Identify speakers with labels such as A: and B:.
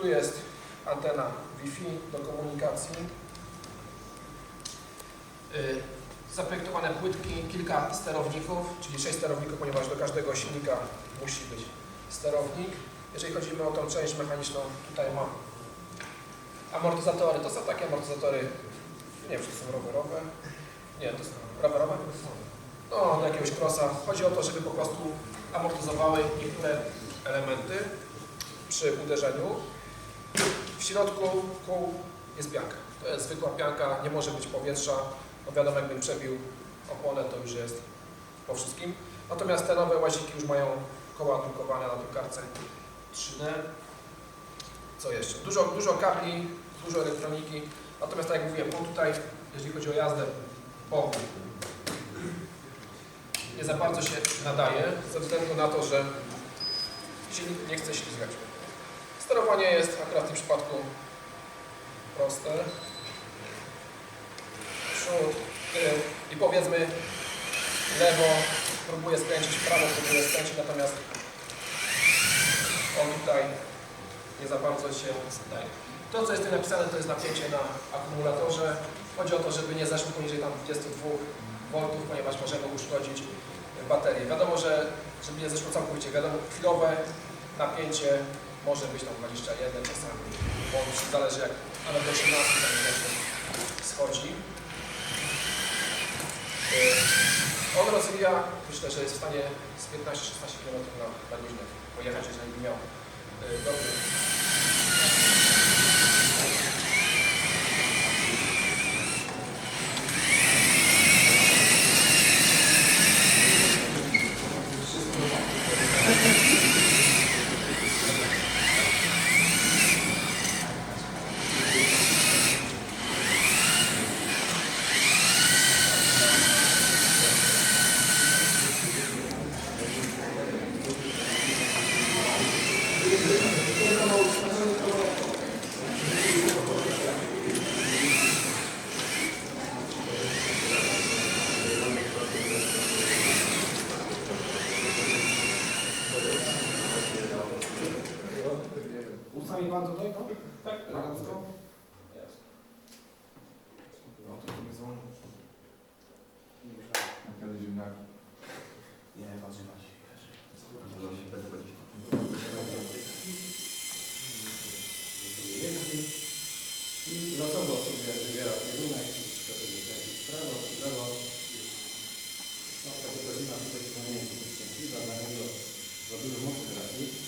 A: Tu jest antena Wi-Fi do komunikacji. Y, Zaprojektowane płytki, kilka sterowników, czyli 6 sterowników, ponieważ do każdego silnika musi być sterownik. Jeżeli chodzi o tą część mechaniczną, tutaj mam amortyzatory. To są takie amortyzatory, nie wiem, czy to są rowerowe. Nie, to są rowerowe? No, do jakiegoś krosa. Chodzi o to, żeby po prostu amortyzowały niektóre elementy przy uderzeniu. W środku kół jest pianka. To jest zwykła pianka, nie może być powietrza. No wiadomo, jakbym przebił oponę, to już jest po wszystkim. Natomiast te nowe łaziki już mają koła drukowane na drukarce 3D. Co jeszcze? Dużo, dużo kabli, dużo elektroniki. Natomiast tak jak mówiłem, on tutaj, jeżeli chodzi o jazdę po nie za bardzo się nadaje, ze względu na to, że silnik nie chce ślizgać. Sterowanie jest akurat w tym przypadku proste. Przód, tył i powiedzmy lewo próbuję skręcić, prawo próbuję skręcić, natomiast on tutaj nie za bardzo się daje. To, co jest tu napisane, to jest napięcie na akumulatorze. Chodzi o to, żeby nie zeszło poniżej tam 22 V, ponieważ możemy uszkodzić baterię. Wiadomo, że żeby nie zeszło całkowicie, wiadomo, chwilowe napięcie może być tam 21 czasami, bądź zależy jak, nawet do 18 tam schodzi. Yy, On rozwija, myślę, że jest w stanie z 15-16 km na, na godzinę pojechać, jeżeli miał yy, dobry Sami pan tutaj, no? Tak, elegancko.
B: Jasne. No to sobie złamę. Kiedy ziemniaki. Nie, warzywa się.
C: Losowo sobie wybiera kierunek, czy to będzie w prawo, czy w lewo. No, ta godzina tutaj jest na niej szczęśliwa, dla niego za dużo mocy trafi.